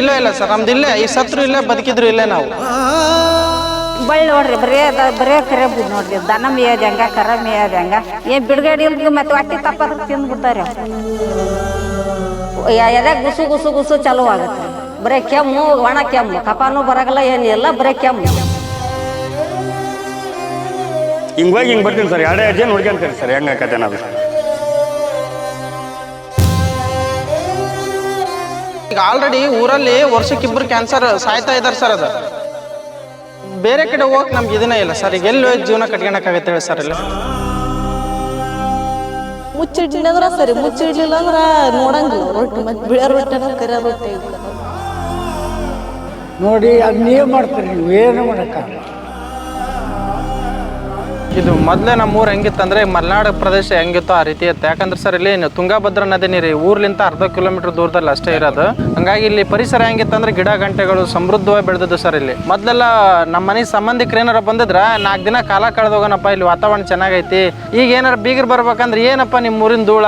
ಇಲ್ಲ ಇಲ್ಲ ಸರ್. ನಮ್ದು ಇಲ್ಲೇ ಈ ಸತ್ರು ಇಲ್ಲೇ ಬದುಕಿದ್ರು ಇಲ್ಲೇ ನಾವು. ಬಳ್ಳಿ ನೋಡ್ರಿ ಬರೇ ಅದ ಬರೇ ಕರೆ ಬುದ್ ನೋಡ್ರಿ. ದನ ಮೇಯೋದ್ ಹೆಂಗ ಕರ ಮೇಯೋದ್ ಹೆಂಗ. ಏನ್ ಬಿಡುಗಡೆ ಇಲ್ರಿ ಮತ್ತೆ ಹೊಟ್ಟೆ ತಪ್ಪದ ತಿಂದು ಬಿಡ್ತಾರೆ ಎದೆ ಗುಸು ಗುಸು ಗುಸು ಚಲೋ ಆಗುತ್ತೆ. ಬರೇ ಕೆಮ್ಮು ಒಣ ಕೆಮ್ಮು. ಕಪಾನು ಬರಗಲ್ಲ ಏನಿಲ್ಲ ಬರೇ ಕೆಮ್ಮು. ಹಿಂಗೆ ಹೋಗಿ ಹಿಂಗೆ ಬರ್ತೀನಿ ಸರ್. ಎರಡೇ ಎರಡು ಜನ ಸರ್. ಸರ್ ಕತೆ ಆಕತ್ತೆ ಈಗ ಆಲ್ರೆಡಿ ಊರಲ್ಲಿ ವರ್ಷಕ್ಕಿಬ್ಬರು ಕ್ಯಾನ್ಸರ್ ಸಾಯ್ತಾ ಇದ್ದಾರೆ ಸರ್ ಅದು. ಬೇರೆ ಕಡೆ ಹೋಗಕ್ಕೆ ನಮ್ಗೆ ಇದನ್ನೇ ಇಲ್ಲ ಸರ್ ಈಗ ಎಲ್ಲಿ ಹೋಗಿ ಜೀವನ ಕಟ್ಕೊಳಕ್ಕಾಗತ್ತೆ ಹೇಳಿ ಸರ್ ಇಲ್ಲಿ? ಮುಚ್ಚಿಡ್ಲಿಲ್ಲ ಅಂದ್ರೆ ಸರಿ ಮುಚ್ಚಿಡ್ಲಿಲ್ಲ ಅಂದ್ರೆ ನೋಡಂಗಿಲ್ಲ. ರೊಟ್ಟಿ ಮತ್ತೆ ಬಿಳೆ ರೊಟ್ಟಿ ಕರಿಯ ರೊಟ್ಟಿ ನೋಡಿ ಅದು ನೀವು ಮಾಡ್ತೀರಿ ನೀವು ಏನು ಮಾಡೋಕ್ಕಾಗಲ್ಲ ಇದು ಮೊದಲೇ ನಮ್ಮ ಊರು ಹೆಂಗಿತ್ತಂದ್ರೆ ಮಲೆನಾಡು ಪ್ರದೇಶ ಹೆಂಗಿತ್ತು ಆ ರೀತಿ ಇತ್ತು. ಯಾಕಂದ್ರೆ ಸರ್, ಇಲ್ಲಿ ತುಂಗಾಭದ್ರ ನದಿ ನೀರು ಊರ್ಲಿಂತ ಅರ್ಧ ಕಿಲೋಮೀಟರ್ ದೂರದಲ್ಲಿ ಅಷ್ಟೇ ಇರೋದು. ಹಂಗಾಗಿ ಇಲ್ಲಿ ಪರಿಸರ ಹೆಂಗಿತ್ತಂದ್ರೆ ಗಿಡ ಗಂಟೆಗಳು ಸಮೃದ್ಧವಾಗಿ ಬೆಳೆದಿದ್ದು ಸರ್ ಇಲ್ಲಿ. ಮೊದಲೆಲ್ಲ ನಮ್ಮ ಮನೆ ಸಂಬಂಧಿಕರು ಏನಾರ ಬಂದಿದ್ರ, ನಾಲ್ಕು ದಿನ ಕಾಲ ಕಳೆದೋಗೋಣಪ್ಪ, ಇಲ್ಲಿ ವಾತಾವರಣ ಚೆನ್ನಾಗೈತಿ. ಈಗ ಏನಾರ ಬೀಗರ್ ಬರ್ಬೇಕಂದ್ರೆ ಏನಪ್ಪ ನಿಮ್ಮ ಊರಿನ ಧೂಳ?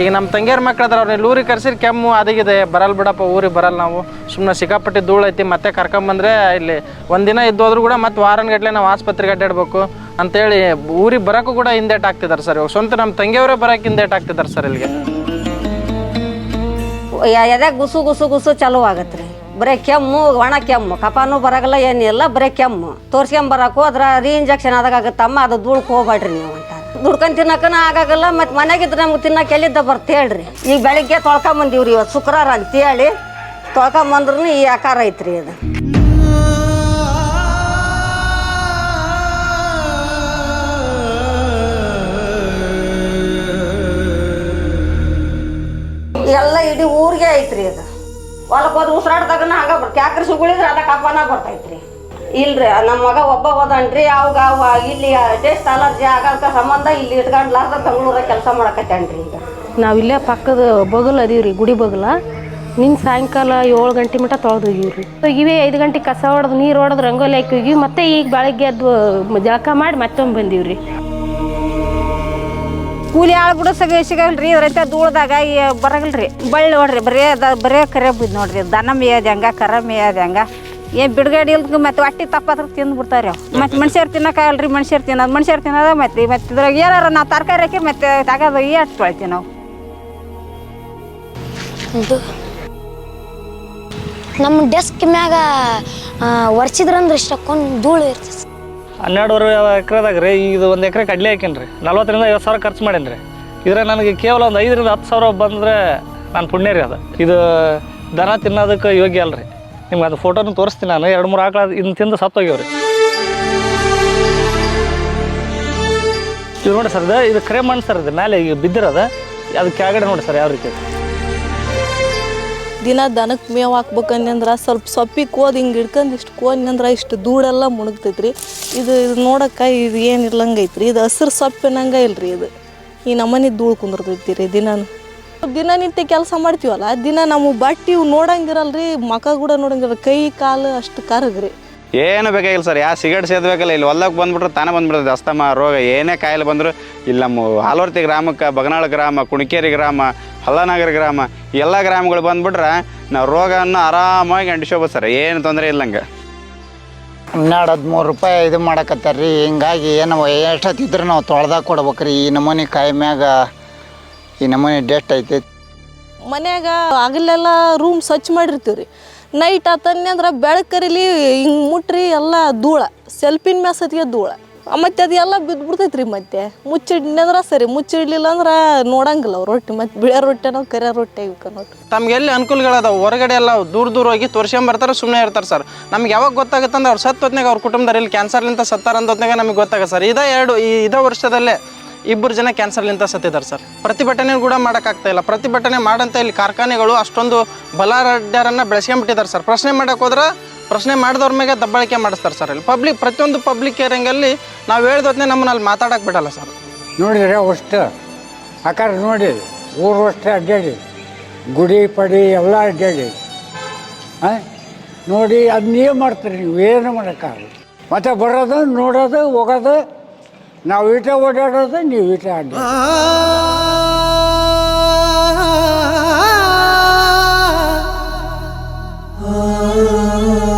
ಈಗ ನಮ್ಮ ತಂಗಿಯರ ಮಕ್ಳು ಅದಾರ ಅವ್ರನ್ನ ಇಲ್ಲಿ ಊರಿಗೆ ಕರೆಸಿರಿ ಕೆಮ್ಮು ಅದಿಗಿದೆ. ಬರಲ್ಲ ಬಿಡಪ್ಪ, ಊರಿಗೆ ಬರಲ್ಲ ನಾವು. ಸುಮ್ಮನೆ ಸಿಕ್ಕಾಪಟ್ಟೆ ಧೂಳು ಐತಿ, ಮತ್ತೆ ಕರ್ಕೊಂಬಂದ್ರೆ ಇಲ್ಲಿ ಒಂದಿನ ಇದ್ದೋದ್ರೂ ಕೂಡ ಮತ್ತೆ ವಾರನಗಟ್ಲೆ ನಾವು ಆಸ್ಪತ್ರೆಗೆ ಅಡ್ಡಾಡ್ಬೇಕು. ಅಂತೇಳಿ ಊರಿಗೆ ಬರೋಕ್ಕೂ ಕೂಡ ಹಿಂದೇಟ್ ಆಗ್ತಿದ್ದಾರೆ ಸರ್ ಇವಾಗ. ಸ್ವಂತ ನಮ್ಮ ತಂಗಿಯವರೇ ಬರೋಕೆ ಹಿಂದೇಟ್ ಆಗ್ತಿದ್ದಾರೆ ಸರ್ ಇಲ್ಲಿಗೆ. ಎದೆ ಗುಸು ಗುಸು ಗುಸು ಚಲೋ ರೀ ಬರೀ ಕೆಮ್ಮು, ಒಣ ಕೆಮ್ಮು. ಕಪಾನು ಬರಗಲ್ಲ ಏನಿಲ್ಲ ಬರೀ ಕೆಮ್ಮು. ತೋರ್ಸ್ಕೊಂಡ್ ಬರಕು ಅದ್ರ ರೀ ಇಂಜೆಕ್ಷನ್ ಆದಾಗ ಆಗತ್ತಮ್ಮ, ಅದು ಧೂಳ್ಕೋಬೇಡ್ರಿ ಹೋಗ್ಬೇಡ್ರಿ ನೀವು ಅಂತಾರೆ ದುಡ್ಕೊಂಡ್ ತಿನ್ನಕನ ಆಗಾಗಲ್ಲ, ಮತ್ತೆ ಮನೆಗಿದ್ರೆ ನಮ್ಗೆ ತಿನ್ನಕ್ಕೆ ಎಲ್ಲಿದ್ದ ಬರ್ತ ಹೇಳ್ರಿ? ಈಗ ಬೆಳಿಗ್ಗೆ ತೊಳ್ಕೊಂಬಂದಿವ್ರಿ ಇವತ್ತು ಶುಕ್ರವಾರ ಅಂತೇಳಿ ತೊಳ್ಕೊಂಬಂದ್ರೂ ಈ ಆಕಾರ ಐತ್ರಿ ಅದು. ಎಲ್ಲ ಇಡೀ ಊರಿಗೆ ಐತ್ರಿ ಅದು. ಹೊಲಕ್ಕೆ ಹೋದ್ರೆ ಉಸಿರಾಡ್ದಾಗನ ಹಂಗ ಬರ್ತೀವಿ ಯಾಕ್ರಿ ಸುಗುಳಿದ್ರೆ ಅದ ಕಪಾನ ಬರ್ತೈತ್ರಿ ಇಲ್ರಿ ನಮ್ಮ ಮಗ ಒಬ್ಬ ಹೋದನ್ರಿ ಅವಾಗ ಅವ ಇಲ್ಲಿ ಟೇಸ್ಟ್ ಅಲರ್ಜಿ ಆಗಲ್ಕ ಸಂಬಂಧ ಇಲ್ಲಿ ಇಟ್ಕೊಂಡ್ಲಾರ್ದ ಬೆಂಗಳೂರಾಗ ಕೆಲಸ ಮಾಡಕತ್ತೇನ್ರಿ ಈಗ. ನಾವಿಲ್ಲೇ ಪಕ್ಕದ ಬಗಲ್ ಅದೀವ್ರಿ ಗುಡಿ ಬಗಲ. ನಿನ್ನ ಸಾಯಂಕಾಲ ಏಳು ಗಂಟೆ ಮಟ ತೊಳೆದೋಗಿವ್ರಿ ಇವೆ ಐದು ಗಂಟೆ ಕಸ ಹೊಡೆದು ನೀರು ಹೊಡೆದು ರಂಗೋಲಿ ಹಾಕಿ ಹೋಗಿ ಮತ್ತೆ ಈಗ ಬೆಳಗ್ಗೆ ಎದ್ದು ಜಳಕ ಮಾಡಿ ಮತ್ತೊಮ್ಮೆ ಬಂದೀವ್ರಿ. ಕೂಲಿ ಆಳು ಬಿಡು ಸಗ ಸಿಗಲ್ರಿ ರೈತ ಧೂಳ್ದಾಗ ಬರಗಲ್ರಿ. ಬಳ್ಳಿ ನೋಡ್ರಿ ಬರೇ ಅದ ಬರೇ ಕರೆ ಬಿದ್ದು ನೋಡ್ರಿ. ದನ ಮೇಯೋದು ಹೆಂಗ ಕರ ಮೇಯೋದ್ ಹೆಂಗ. ಏನ್ ಬಿಡುಗಡೆ ಇಲ್ದ ಮತ್ತೆ ಹೊಟ್ಟಿ ತಪ್ಪದ್ರ ತಿಂದು ಬಿಡ್ತಾರ ಮತ್ತೆ ಮನುಷ್ಯರು ತಿನ್ನಕ್ಕಾಗಲ್ರಿ ಮನುಷ್ಯರು ತಿನ್ನೋದು. ಮನುಷ್ಯರು ತಿನ್ನೋದ ಮತ್ತೆ ಮತ್ತೆ ಇದ್ರಾಗ ಏನಾರ ನಾವು ತರಕಾರಿ ಹಾಕಿ ಮತ್ತೆ ತಗೋದು ಎಷ್ಟು ತೊಳಿತೀವಿ ನಾವು. ನಮ್ಮ ಡೆಸ್ಕ್ ಮ್ಯಾಗ ಒರ್ಸಿದ್ರಂದ್ರೆ ಇಷ್ಟಕ್ಕೊಂದು ಧೂಳು ಇರ್ತದೆ. ಹನ್ನೆರಡುವರೆ ಎಕರೆದಾಗ ರೀ ಇದು ಒಂದು ಎಕರೆ ಕಡ್ಲೆ ಹಾಕೇನಿ ರೀ ನಲ್ವತ್ತರಿಂದ ಐವತ್ತು ಸಾವಿರ ಖರ್ಚು ಮಾಡೇನ್ರಿ. ರೀ ಇದ್ರೆ ನನಗೆ ಕೇವಲ ಒಂದು ಐದರಿಂದ ಹತ್ತು ಸಾವಿರ ಬಂದರೆ ನಾನು ಪುಣ್ಯ ರೀ ಅದು. ಇದು ದನ ತಿನ್ನೋದಕ್ಕೆ ಯೋಗ್ಯ ಅಲ್ಲ ರೀ ನಿಮ್ಗೆ ಅದು ಫೋಟೋನ ತೋರಿಸ್ತೀನಿ ನಾನು. ಎರಡು, ಮೂರು ಆಕಳ ಇದನ್ನ ತಿಂದು ಸತ್ತೋಗ್ಯವ್ರಿ. ಇದು ನೋಡಿ ಸರ್, ಇದು ಇದು ಕರೆ ಮಣ್ಣು ಸರ್ ಇದು. ಮೇಲೆ ಈಗ ಬಿದ್ದಿರೋದು. ಅದು ಕೆಳಗಡೆ ನೋಡಿ ಸರ್ ಯಾವ ರೀತಿ. ಐತೆ. ದಿನ ದನಕ್ಕೆ ಮೇವು ಹಾಕ್ಬೇಕಂದ್ರೆ ಸ್ವಲ್ಪ ಸೊಪ್ಪಿಗೆ ಕೋದ್ ಹಿಂಗೆ ಹಿಡ್ಕೊಂಡು ಇಷ್ಟು ಕೋದ್ನಂದ್ರೆ ಇಷ್ಟು ಧೂಳೆಲ್ಲ ಮುಣಗ್ತೈತ್ರಿ. ಇದು ಇದು ನೋಡಕ್ಕೆ ಇದು ಏನು ಇರ್ಲಂಗೈತ್ರಿ. ಇದು ಹಸಿರು ಸೊಪ್ಪಿನಂಗ ಇಲ್ರಿ ಇದು. ಈ ನಮ್ಮನೆ ಧೂಳು ಕುಂದಿರ್ತೈತಿ ರೀ ದಿನಾನು. ದಿನನಿತ್ಯ ಕೆಲಸ ಮಾಡ್ತೀವಲ್ಲ ದಿನ ನಮ್ಮ ಬಟ್ಟೆ ಇವು ನೋಡಂಗಿರಲ್ರಿ ಮಕ ಕೂಡ ನೋಡಂಗಿರಲ್ಲ ಕೈ ಕಾಲು ಅಷ್ಟು ಕರಗ್ರಿ. ಏನು ಬೇಕಾಗಿಲ್ಲ ಸರ್ ಯಾವ ಸಿಗರೇಟ್ ಸೇದ್ಬೇಕಲ್ಲ ಇಲ್ಲಿ ಹೊಲಕ್ಕೆ ಬಂದ್ಬಿಟ್ರೆ ತಾನೇ ಬಂದ್ಬಿಡ್ತದೆ ಅಸ್ತಮ ರೋಗ ಏನೇ ಕಾಯಿಲೆ ಬಂದರೂ ಇಲ್ಲಿ ನಮ್ಮ ಹಾಲೋರ್ತಿ ಗ್ರಾಮಕ್ಕೆ ಬಗನಾಳ ಗ್ರಾಮ ಕುಣಿಕೇರಿ ಗ್ರಾಮ ಹಲ್ಲನಗರ ಗ್ರಾಮ ಎಲ್ಲ ಗ್ರಾಮಗಳು ಬಂದ್ಬಿಟ್ರೆ ನಾವು ರೋಗವನ್ನು ಆರಾಮಾಗಿ ಅಂಟಿಸ್ಕೋಬೋದು ಸರ್ ಏನು ತೊಂದರೆ ಇಲ್ಲಂಗೆ ಹನ್ನೆರಡು ಹದಿಮೂರು ರೂಪಾಯಿ ಇದು ಮಾಡಕತ್ತಾರ ರೀ ಹಿಂಗಾಗಿ ಏನು ಎಷ್ಟೊತ್ತಿದ್ರೆ ನಾವು ತೊಳ್ದಾಗ ಕೊಡ್ಬೇಕು ರೀ ಈ ನಮೂನಿ ಕಾಯಿ ಮ್ಯಾಗ ಈ ನಮ್ಮನೆ ಡೆಸ್ಟ್ ಐತೆ. ಮನ್ಯಾಗ ಆಗಲೆಲ್ಲ ರೂಮ್ ಸ್ವಚ್ಛ ಮಾಡಿರ್ತೀವಿ ರೀ ನೈಟ್ ಆತನ್ನೆ ಅಂದ್ರೆ ಬೆಳಕರಿಲಿ ಹಿಂಗೆ ಮುಟ್ರಿ ಎಲ್ಲ ಧೂಳ ಸೆಲ್ಫಿನ ಮ್ಯಾಸತ್ಗೆ ಧೂಳ. ಮತ್ತೆ ಅದೆಲ್ಲ ಬಿದ್ದು ಬಿಡ್ತೈತೆ ರೀ ಮತ್ತೆ ಮುಚ್ಚಿಡ್ನಂದ್ರೆ ಸರಿ ಮುಚ್ಚಿಡ್ಲಿಲ್ಲ ಅಂದ್ರೆ ನೋಡಂಗಿಲ್ಲ ಅವ್ರು ರೊಟ್ಟಿ. ಮತ್ತೆ ಬಿಳೆ ರೊಟ್ಟೆನೋ ಕರಿಯ ರೊಟ್ಟಿ ಆಗಿಬೇಕು ನೋಡಿ ತಮ್ಗೆ ಎಲ್ಲಿ ಅನುಕೂಲಗಳದಾವ? ಹೊರಗಡೆ ಎಲ್ಲ ದೂರ ದೂರ ಹೋಗಿ ತೋರ್ಸ್ಕೊಂಬರ್ತಾರೆ ಸುಮ್ಮನೆ ಇರ್ತಾರೆ ಸರ್. ನಮ್ಗೆ ಯಾವಾಗ ಗೊತ್ತಾಗುತ್ತೆ ಅಂದ್ರೆ ಅವ್ರು ಸತ್ತು ಹೊತ್ನಾಗ ಅವ್ರ ಕುಟುಂಬದಲ್ಲಿ ಇಲ್ಲಿ ಕ್ಯಾನ್ಸರ್ಲಿಂತ ಸತ್ತಾರ ಅಂತ ಹೊತ್ನಾಗ ನಮಗೆ ಗೊತ್ತಾಗ ಸರ್. ಇದೇ ಎರಡು ಈ ಇದೇ ವರ್ಷದಲ್ಲೇ ಇಬ್ಬರು ಜನ ಕ್ಯಾನ್ಸರ್ಲಿಂತ ಸತ್ತಿದ್ದಾರೆ ಸರ್. ಪ್ರತಿಭಟನೆ ಕೂಡ ಮಾಡೋಕ್ಕಾಗ್ತಾ ಇಲ್ಲ. ಪ್ರತಿಭಟನೆ ಮಾಡಂತ ಇಲ್ಲಿ ಕಾರ್ಖಾನೆಗಳು ಅಷ್ಟೊಂದು ಬಲಾಢ್ಯರನ್ನು ಬೆಳೆಸ್ಕೊಂಡ್ಬಿಟ್ಟಿದ್ದಾರೆ ಸರ್. ಪ್ರಶ್ನೆ ಮಾಡಕ್ಕೆ ಹೋದ್ರೆ ಪ್ರಶ್ನೆ ಮಾಡಿದವ್ರ ಮೇಲೆ ದಬ್ಬಾಳಿಕೆ ಮಾಡಿಸ್ತಾರೆ ಸರ್ ಇಲ್ಲಿ. ಪಬ್ಲಿಕ್ ಪ್ರತಿಯೊಂದು ಪಬ್ಲಿಕ್ ಏರಿಂಗಲ್ಲಿ ನಾವು ಹೇಳ್ದೊತ್ತನೇ ನಮ್ಮನ್ನ ಅಲ್ಲಿ ಮಾತಾಡಕ್ಕೆ ಬಿಡಲ್ಲ ಸರ್. ನೋಡಿದ್ರೆ ಅಷ್ಟು. ಆಕಾರ ನೋಡಿ, ಊರು ಅಷ್ಟೇ ಅಡ್ಡಾಡಿ ಗುಡಿ, ಪಡಿ ಎಲ್ಲ ಅಡ್ಡಾಡಿ ಹಾಂ ನೋಡಿ ನೀವು ಮಾಡ್ತೀರಿ ನೀವು? ಏನು ಮಾಡೋಕ್ಕಾಗಲ್ಲ. ಮತ್ತೆ ಬರೋದು, ನೋಡೋದು, ಹೋಗೋದು ನಾವು ಈಟೆ ಓಡಾಡೋದು ನೀವು ಈಟೆ ಆಡಿ Oh